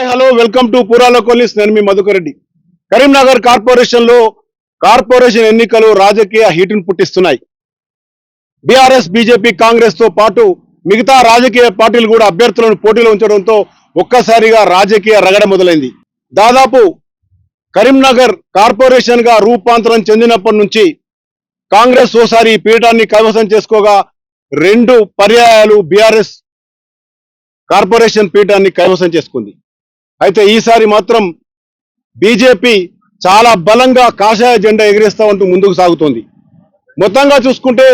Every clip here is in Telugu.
హాయ్ హలో వెల్కమ్ టు పురాల కొలిస్. నేను మీ మధుకర్ రెడ్డి. కరీంనగర్ కార్పొరేషన్లో కార్పొరేషన్ ఎన్నికలు రాజకీయ హీటును పుట్టిస్తున్నాయి. బీఆర్ఎస్ బీజేపీ కాంగ్రెస్తో పాటు మిగతా రాజకీయ పార్టీలు కూడా అభ్యర్థులను పోటీలో ఉంచడంతో ఒక్కసారిగా రాజకీయ రగడ మొదలైంది. దాదాపు కరీంనగర్ కార్పొరేషన్గా రూపాంతరం చెందినప్పటి నుంచి కాంగ్రెస్ ఓసారి పీఠాన్ని కైవసం చేసుకోగా రెండు పర్యాయాలు బీఆర్ఎస్ కార్పొరేషన్ పీఠాన్ని కైవసం చేసుకుంది. అయితే ఈసారి మాత్రం బీజేపీ చాలా బలంగా కాషాయ జెండా ఎగిరేస్తా ఉంటూ ముందుకు సాగుతోంది. మొత్తంగా చూసుకుంటే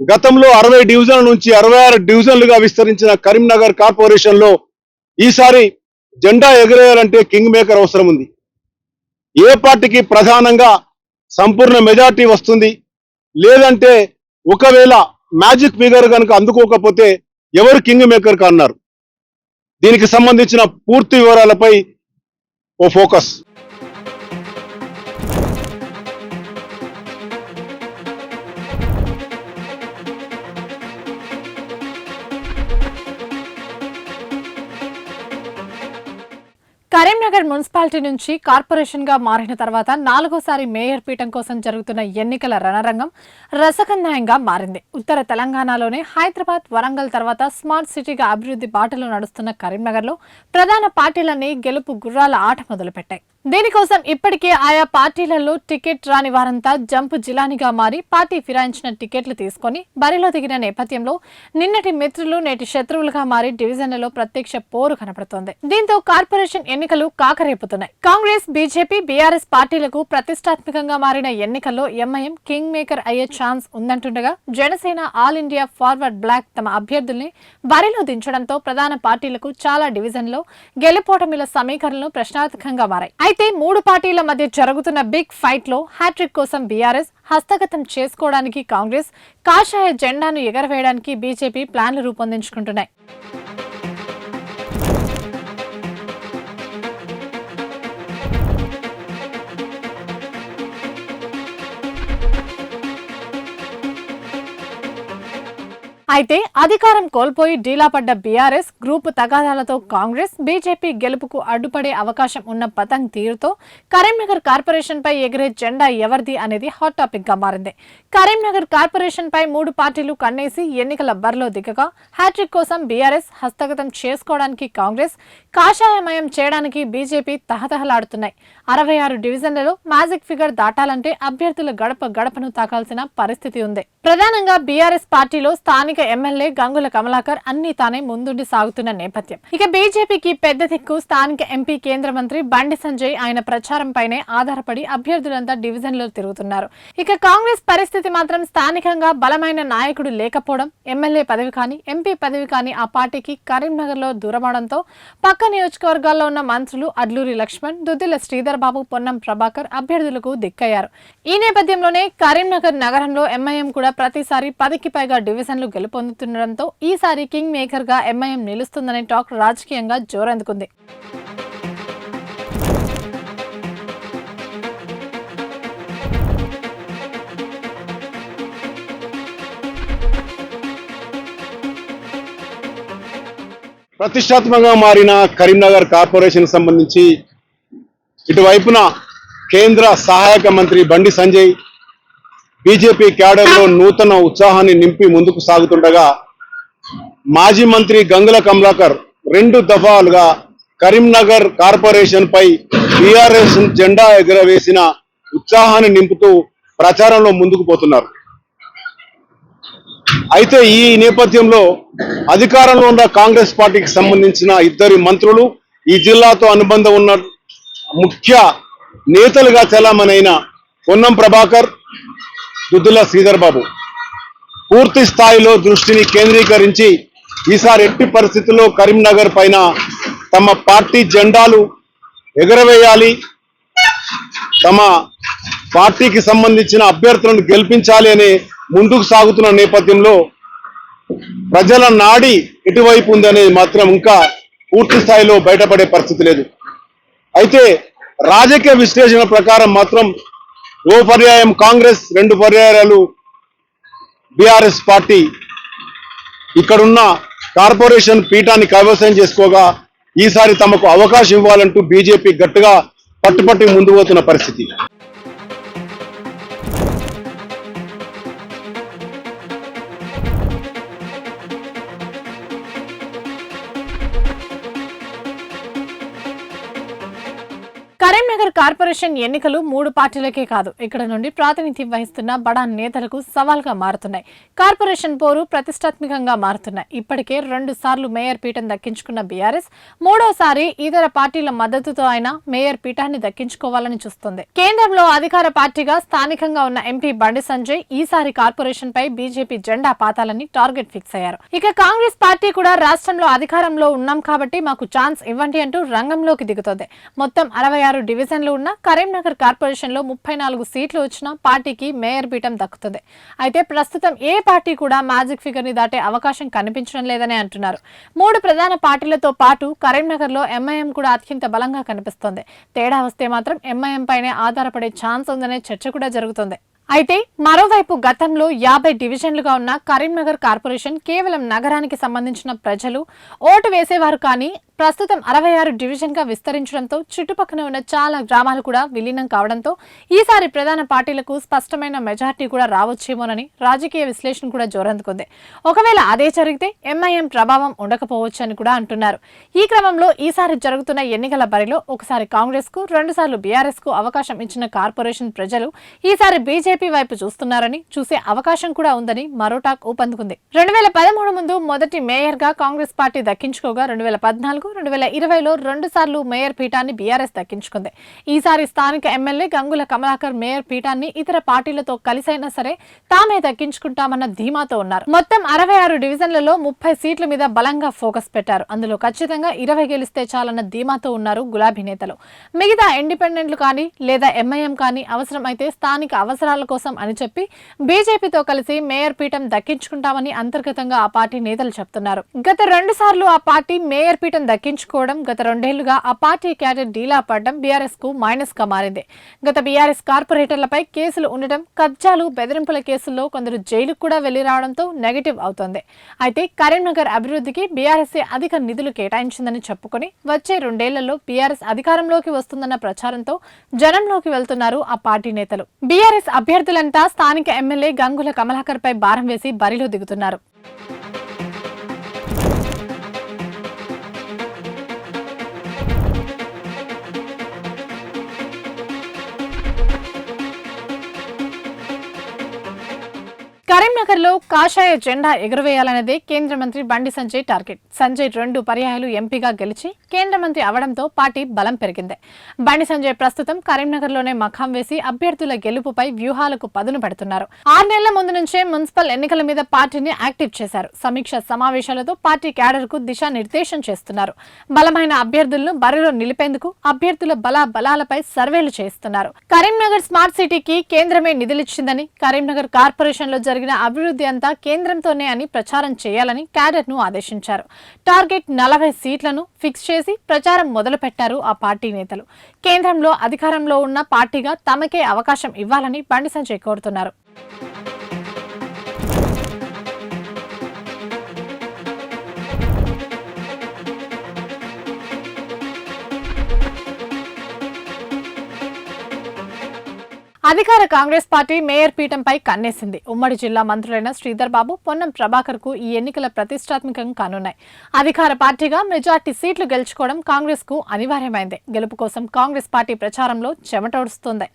గతంలో అరవై డివిజన్ల నుంచి అరవై ఆరు డివిజన్లుగా విస్తరించిన కరీంనగర్ కార్పొరేషన్లో ఈసారి జెండా ఎగిరేయాలంటే కింగ్ మేకర్ అవసరం ఉంది. ఏ పార్టీకి ప్రధానంగా సంపూర్ణ మెజార్టీ వస్తుంది. లేదంటే ఒకవేళ మ్యాజిక్ ఫిగర్ కనుక అందుకోకపోతే ఎవరు కింగ్ మేకర్ అన్నారు దీనికి సంబంధించిన పూర్తి వివరాలపై ఓ ఫోకస్. మున్సిపాలిటీ నుంచి కార్పొరేషన్గా మారిన తర్వాత నాలుగోసారి మేయర్ పీఠం కోసం జరుగుతున్న ఎన్నికల రణరంగం రసకందాయంగా మారింది. ఉత్తర తెలంగాణలోనే హైదరాబాద్ వరంగల్ తర్వాత స్మార్ట్ సిటీగా అభివృద్ధి బాటలో నడుస్తున్న కరీంనగర్లో ప్రధాన పార్టీలన్నీ గెలుపు గుర్రాల ఆట మొదలుపెట్టాయి. దీనికోసం ఇప్పటికే ఆయా పార్టీలలో టికెట్ రాని వారంతా జంపు జిలానిగా మారి పార్టీ ఫిరాయించిన టికెట్లు తీసుకొని బరిలో దిగిన నేపథ్యంలో నిన్నటి మిత్రులు నేటి శత్రువులుగా మారి డివిజన్లలో ప్రత్యక్ష పోరు కనపడుతోంది. దీంతో కార్పొరేషన్ ఎన్నికలు కాకరేపుతున్నాయి. కాంగ్రెస్ బీజేపీ బీఆర్ఎస్ పార్టీలకు ప్రతిష్టాత్మకంగా మారిన ఎన్నికల్లో ఎంఐఎం కింగ్ మేకర్ అయ్యే chance ఉందంటుండగా Janasena All India Forward Bloc తమ అభ్యర్థుల్ని బరిలో దించడంతో ప్రధాన పార్టీలకు చాలా డివిజన్లో గెలుపోటమిల సమీకరణలు ప్రశ్నార్థకంగా మారాయి. అయితే మూడు పార్టీల మధ్య జరుగుతున్న బిగ్ ఫైట్లో హ్యాట్రిక్ కోసం బీఆర్ఎస్ హస్తగతం చేసుకోవడానికి కాంగ్రెస్ కాషాయ జెండాను ఎగరవేయడానికి బీజేపీ ప్లాన్లు రూపొందించుకుంటున్నాయి. అయితే అధికారం కోల్పోయి డీలాపడ్డ బీఆర్ఎస్ గ్రూప్ తగాదాలతో కాంగ్రెస్ బీజేపీ గెలుపుకు అడ్డుపడే అవకాశం ఉన్న పతంగ్ తీరుతో కరీంనగర్ కార్పొరేషన్పై ఎగిరే జెండా ఎవరిది అనేది హాట్ టాపిక్గా మారింది. కరీంనగర్ కార్పొరేషన్పై మూడు పార్టీలు కన్నేసి ఎన్నికల బరిలో దిగగా హ్యాట్రిక్ కోసం బీఆర్ఎస్ హస్తగతం చేసుకోవడానికి కాంగ్రెస్ కాషాయమయం చేయడానికి బీజేపీ తహతహలాడుతున్నాయి. అరవై ఆరు డివిజన్లలో మ్యాజిక్ ఫిగర్ దాటాలంటే అభ్యర్థుల గడప గడపను తాకాల్సిన పరిస్థితి ఉంది. ప్రధానంగా బీఆర్ఎస్ పార్టీలో స్థానిక ఎమ్మెల్యే గంగుల కమలాకర్ అన్ని తానే ముందుండి సాగుతున్న నేపథ్యం. ఇక బీజేపీకి పెద్ద దిక్కు స్థానిక ఎంపీ కేంద్ర మంత్రి బండి సంజయ్ ఆయన ప్రచారంపైనే ఆధారపడి అభ్యర్థులంతా డివిజన్లో తిరుగుతున్నారు. ఇక కాంగ్రెస్ పరిస్థితి మాత్రం స్థానికంగా బలమైన నాయకుడు లేకపోవడం ఎమ్మెల్యే పదవి కానీ ఎంపీ పదవి కానీ ఆ పార్టీకి కరీంనగర్లో దూరమవడంతో పక్క నియోజకవర్గాల్లో ఉన్న మంత్రులు అడ్లూరి లక్ష్మణ్ దుద్దిల శ్రీధర్ బాబు పొన్నం ప్రభాకర్ అభ్యర్థులకు దిక్కయ్యారు. ఈ నేపథ్యంలోనే కరీంనగర్ నగరంలో ఎంఐఎం కూడా ప్రతిసారి పదికి పైగా డివిజన్లు గెలుపు పొందుతుండటంతో ఈసారి కింగ్ మేకర్గా ఎంఐఎం నిలుస్తుందనే టాక్ రాజకీయంగా జోరందుకుంది. ప్రతిష్టాత్మకంగా మారిన కరీంనగర్ కార్పొరేషన్ సంబంధించి ఇటువైపున కేంద్ర సహాయక మంత్రి బండి సంజయ్ బీజేపీ క్యాడర్లో నూతన ఉత్సాహాన్ని నింపి ముందుకు సాగుతుండగా మాజీ మంత్రి గంగుల కమలాకర్ రెండు దఫాలుగా కరీంనగర్ కార్పొరేషన్ పై టిఆర్ఎస్ జెండా ఎగురవేసిన ఉత్సాహాన్ని నింపుతూ ప్రచారంలో ముందుకు పోతున్నారు. అయితే ఈ నేపథ్యంలో అధికారంలో ఉన్న కాంగ్రెస్ పార్టీకి సంబంధించిన ఇద్దరి మంత్రులు ఈ జిల్లాతో అనుబంధం ఉన్న ముఖ్య నేతలుగా చలామణైన పొన్నం ప్రభాకర్ దుద్దుల శ్రీధర్ బాబు. పూర్తి స్థాయిలో దృష్టిని కేంద్రీకరించి ఈసారి ఎట్టి పరిస్థితుల్లో కరీంనగర్ పైన తమ పార్టీ జెండాలు ఎగరవేయాలి తమ పార్టీకి సంబంధించిన అభ్యర్థులను గెలిపించాలి అనే ముందుకు సాగుతున్న నేపథ్యంలో ప్రజల నాడి ఎటువైపు ఉందనేది మాత్రం ఇంకా పూర్తి స్థాయిలో బయటపడే పరిస్థితి లేదు. అయితే రాజకీయ విశ్లేషణ ప్రకారం మాత్రం ఓ పర్యాయం కాంగ్రెస్ రెండు పర్యాయాలు బీఆర్ఎస్ పార్టీ ఇక్కడున్న కార్పొరేషన్ పీఠాన్ని కైవసం చేసుకోగా ఈసారి తమకు అవకాశం ఇవ్వాలంటూ బీజేపీ గట్టిగా పట్టుపట్టి ముందు పోతున్న పరిస్థితి. కరీంనగర్ కార్పొరేషన్ ఎన్నికలు మూడు పార్టీలకే కాదు. ఇక్కడ నుండి ప్రాతినిధ్యం వహిస్తున్న బడా నేతలకు సవాల్గా మారుతున్నాయి. కార్పొరేషన్ పోరు ప్రతిష్టాత్మకంగా మారుతున్నాయి. ఇప్పటికే రెండు సార్లు మేయర్ పీఠం దక్కించుకున్న బీఆర్ఎస్ మూడోసారి ఇతర పార్టీల మద్దతుతో అయినా మేయర్ పీఠాన్ని దక్కించుకోవాలని చూస్తుంది. కేంద్రంలో అధికార పార్టీగా స్థానికంగా ఉన్న ఎంపీ బండి సంజయ్ ఈసారి కార్పొరేషన్ పై బీజేపీ జెండా పాతాలని టార్గెట్ ఫిక్స్ అయ్యారు. ఇక కాంగ్రెస్ పార్టీ కూడా రాష్ట్రంలో అధికారంలో ఉన్నాం కాబట్టి మాకు ఛాన్స్ ఇవ్వండి అంటూ రంగంలోకి దిగుతోంది. మొత్తం అరవై ఆరు డివిజన్లు ఉన్న కరీంనగర్ కార్పొరేషన్లో ముప్పై నాలుగు సీట్లు వచ్చిన పార్టీకి మేయర్ పీఠం దక్కుతుంది. అయితే ప్రస్తుతం ఏ పార్టీ కూడా మ్యాజిక్ ఫిగర్ని దాటే అవకాశం కనిపించడం లేదని అంటున్నారు. మూడు ప్రధాన పార్టీలతో పాటు కరీంనగర్లో ఎంఐఎం కూడా అత్యంత బలంగా కనిపిస్తోంది. తేడా వస్తే మాత్రం ఎంఐఎం పైనే ఆధారపడే ఛాన్స్ ఉందనే చర్చ కూడా జరుగుతుంది. అయితే మరోవైపు గతంలో యాభై డివిజన్లుగా ఉన్న కరీంనగర్ కార్పొరేషన్ కేవలం నగరానికి సంబంధించిన ప్రజలు ఓటు వేసేవారు కానీ ప్రస్తుతం అరవై ఆరు డివిజన్గా విస్తరించడంతో చుట్టుపక్కన ఉన్న చాలా గ్రామాలు కూడా విలీనం కావడంతో ఈసారి ప్రధాన పార్టీలకు స్పష్టమైన మెజార్టీ కూడా రావచ్చేమోనని రాజకీయ విశ్లేషణ కూడా జోరందుకుంది. ఒకవేళ అదే జరిగితే ఎంఐఎం ప్రభావం ఉండకపోవచ్చు అని కూడా అంటున్నారు. ఈ క్రమంలో ఈసారి జరుగుతున్న ఎన్నికల బరిలో ఒకసారి కాంగ్రెస్కు రెండుసార్లు బీఆర్ఎస్కు అవకాశం ఇచ్చిన కార్పొరేషన్ ప్రజలు ఈసారి బీజేపీ వైపు చూస్తున్నారని చూసే అవకాశం కూడా ఉందని మరో టాక్ ఊపందుకుంది. రెండు వేల పదమూడు ముందు మొదటి మేయర్గా కాంగ్రెస్ పార్టీ దక్కించుకోగా రెండు వేల పద్నాలుగు రెండు వేల ఇరవైలో రెండు సార్లు మేయర్ పీఠాన్ని బీఆర్ఎస్ దక్కించుకుంది. ఈసారి స్థానిక ఎమ్మెల్యే గంగుల కమలాకర్ మేయర్ పీఠాన్ని ఇతర పార్టీలతో కలిసైనా సరే తామే దక్కించుకుంటామన్న ధీమాతో ఉన్నారు. మొత్తం అరవై ఆరు డివిజన్లలో ముప్పై సీట్ల మీద బలంగా ఫోకస్ పెట్టారు. అందులో ఖచ్చితంగా ఇరవై గెలిస్తే చాలన్న ధీమాతో ఉన్నారు గులాబీ నేతలు. మిగతా ఇండిపెండెంట్లు కానీ లేదా ఎంఐఎం కానీ అవసరం అయితే స్థానిక అవసరాల కోసం అని చెప్పి బీజేపీతో కలిసి మేయర్ పీఠం దక్కించుకుంటామని అంతర్గతంగా ఆ పార్టీ నేతలు చెప్తున్నారు. గత రెండు సార్లు ఆ పార్టీ మేయర్ పీఠం దక్కించుకోవడం గత రెండేళ్ళుగా ఆ పార్టీ క్యాడర్ డీలా పడడం బీఆర్ఎస్కు మైనస్గా మారింది. గత బీఆర్ఎస్ కార్పొరేటర్లపై కేసులు ఉండడం కబ్జాలు బెదిరింపుల కేసుల్లో కొందరు జైలుకు కూడా వెళ్ళి రావడంతో నెగిటివ్ అవుతోంది. అయితే కరీంనగర్ అభివృద్ధికి బీఆర్ఎస్ అధిక నిధులు కేటాయించిందని చెప్పుకొని వచ్చే రెండేళ్ళలో బీఆర్ఎస్ అధికారంలోకి వస్తుందన్న ప్రచారంతో జనంలోకి వెళ్తున్నారు ఆ పార్టీ నేతలు. బీఆర్ఎస్ అభ్యర్థులంతా స్థానిక ఎమ్మెల్యే గంగుల కమలాకర్ పై భారం వేసి బరిలో దిగుతున్నారు. కరీంనగర్లో కాషాయ జెండా ఎగురవేయాలన్నదే కేంద్ర మంత్రి బండి సంజయ్ టార్గెట్. సంజయ్ రెండు పర్యాయాలు ఎంపీగా గెలిచి కేంద్ర మంత్రి అవడంతో పార్టీ బలం పెరిగింది. బండి సంజయ్ ప్రస్తుతం కరీంనగర్లోనే మఖాం వేసి అభ్యర్థుల గెలుపుపై వ్యూహాలకు పదును పెడుతున్నారు. ఆరు నెలల ముందు నుంచే మున్సిపల్ ఎన్నికల మీద పార్టీని యాక్టివ్ చేశారు. సమీక్ష సమావేశాలతో పార్టీ క్యాడర్కు దిశానిర్దేశం చేస్తున్నారు. బలమైన అభ్యర్థులను బరిలో నిలిపేందుకు అభ్యర్థుల బల బలాలపై సర్వేలు చేస్తున్నారు కరీంనగర్ స్మార్ట్ సిటీకి కేంద్రమే నిధులిచ్చిందని కరీంనగర్ కార్పొరేషన్లో జరిగిన అభివృద్ధి అంతా కేంద్రంతోనే అని ప్రచారం చేయాలని క్యాడర్ను ఆదేశించారు. టార్గెట్ నలభై సీట్లను ఫిక్స్ చేసి ప్రచారం మొదలుపెట్టారు ఆ పార్టీ నేతలు. కేంద్రంలో అధికారంలో ఉన్న పార్టీగా తమకే అవకాశం ఇవ్వాలని బండి సంజయ్ కోరుతున్నారు. అధికార కాంగ్రెస్ పార్టీ మేయర్ పీఠంపై కన్నేసింది. ఉమ్మడి జిల్లా మంత్రులైన శ్రీధర్ బాబు పొన్నం ప్రభాకర్కు ఈ ఎన్నికల ప్రతిష్టాత్మకంగా కానున్నాయి. అధికార పార్టీగా మెజార్టీ సీట్లు గెలుచుకోవడం కాంగ్రెస్కు అనివార్యమైంది. గెలుపు కోసం కాంగ్రెస్ పార్టీ ప్రచారంలో చెమటోడుస్తోంది.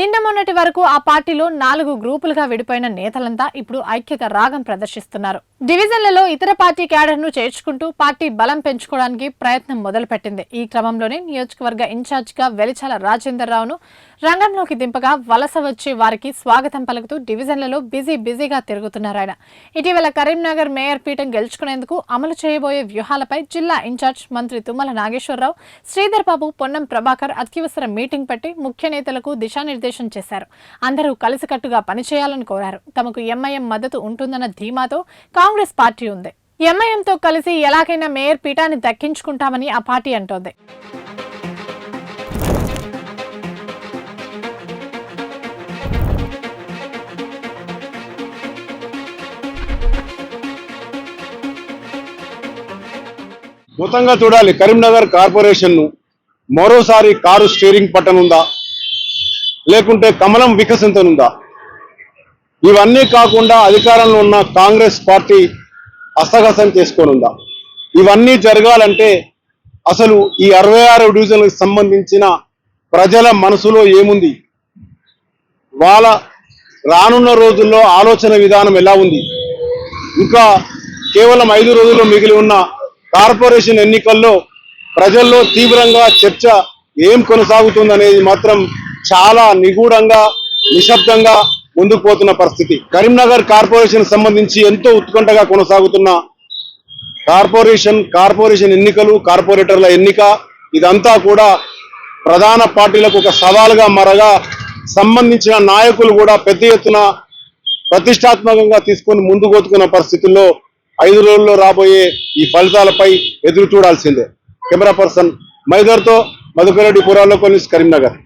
నిన్న మొన్నటి వరకు ఆ పార్టీలో నాలుగు గ్రూపులుగా విడిపోయిన నేతలంతా ఇప్పుడు ఐక్యత రాగం ప్రదర్శిస్తున్నారు. డివిజన్లలో ఇతర పార్టీ క్యాడర్ను చేర్చుకుంటూ పార్టీ బలం పెంచుకోవడానికి ప్రయత్నం మొదలుపెట్టింది. ఈ క్రమంలోనే నియోజకవర్గ ఇన్ఛార్జ్గా వెలిచాల రాజేందర్ రావును రంగంలోకి దింపగా వలస వచ్చే వారికి స్వాగతం పలుకుతూ డివిజన్లలో బిజీ బిజీగా తిరుగుతున్నారు ఆయన. ఇటీవల కరీంనగర్ మేయర్ పీఠం గెలుచుకునేందుకు అమలు చేయబోయే వ్యూహాలపై జిల్లా ఇన్ఛార్జ్ మంత్రి తుమ్మల నాగేశ్వరరావు శ్రీధర్ బాబు పొన్నం ప్రభాకర్ అత్యవసర మీటింగ్ పెట్టి ముఖ్య నేతలకు దిశానిర్దేశం చేశారు. అందరూ కలిసికట్టుగా పనిచేయాలని కోరారు. తమకు ఎంఐఎం మద్దతు ఉంటుందన్న ధీమాతో కాంగ్రెస్ పార్టీ ఉంది. ఎంఐఎంతో కలిసి ఎలాగైనా మేయర్ పీఠాన్ని దక్కించుకుంటామని ఆ పార్టీ అంటోంది. మొత్తంగా చూడాలి కరీంనగర్ కార్పొరేషన్ను మరోసారి కారు స్టీరింగ్ పట్టనుందా? లేకుంటే కమలం వికసించనుందా? ఇవన్నీ కాకుండా అధికారంలో ఉన్న కాంగ్రెస్ పార్టీ హస్తగతం చేసుకోనుందా? ఇవన్నీ జరగాలంటే అసలు ఈ అరవై ఆరు డివిజన్లకు సంబంధించిన ప్రజల మనసులో ఏముంది? వాళ్ళ రానున్న రోజుల్లో ఆలోచన విధానం ఎలా ఉంది? ఇంకా కేవలం ఐదు రోజుల్లో మిగిలి ఉన్న కార్పొరేషన్ ఎన్నికల్లో ప్రజల్లో తీవ్రంగా చర్చ ఏం కొనసాగుతుందనేది మాత్రం చాలా నిగూఢంగా నిశ్శబ్దంగా ముందుకు పోతున్న పరిస్థితి. కరీంనగర్ కార్పొరేషన్ సంబంధించి ఎంతో ఉత్కంఠగా కొనసాగుతున్న కార్పొరేషన్ కార్పొరేషన్ ఎన్నికలు కార్పొరేటర్ల ఎన్నిక ఇదంతా కూడా ప్రధాన పార్టీలకు ఒక సవాలుగా మరగా సంబంధించిన నాయకులు కూడా పెద్ద ఎత్తున ప్రతిష్టాత్మకంగా తీసుకొని ముందుకు పరిస్థితుల్లో ఐదు రోజుల్లో రాబోయే ఈ ఫలితాలపై ఎదురు చూడాల్సిందే. కెమెరా పర్సన్ మైదర్తో మధుకరెడ్డి పురాలో కొన్ని కరీంనగర్.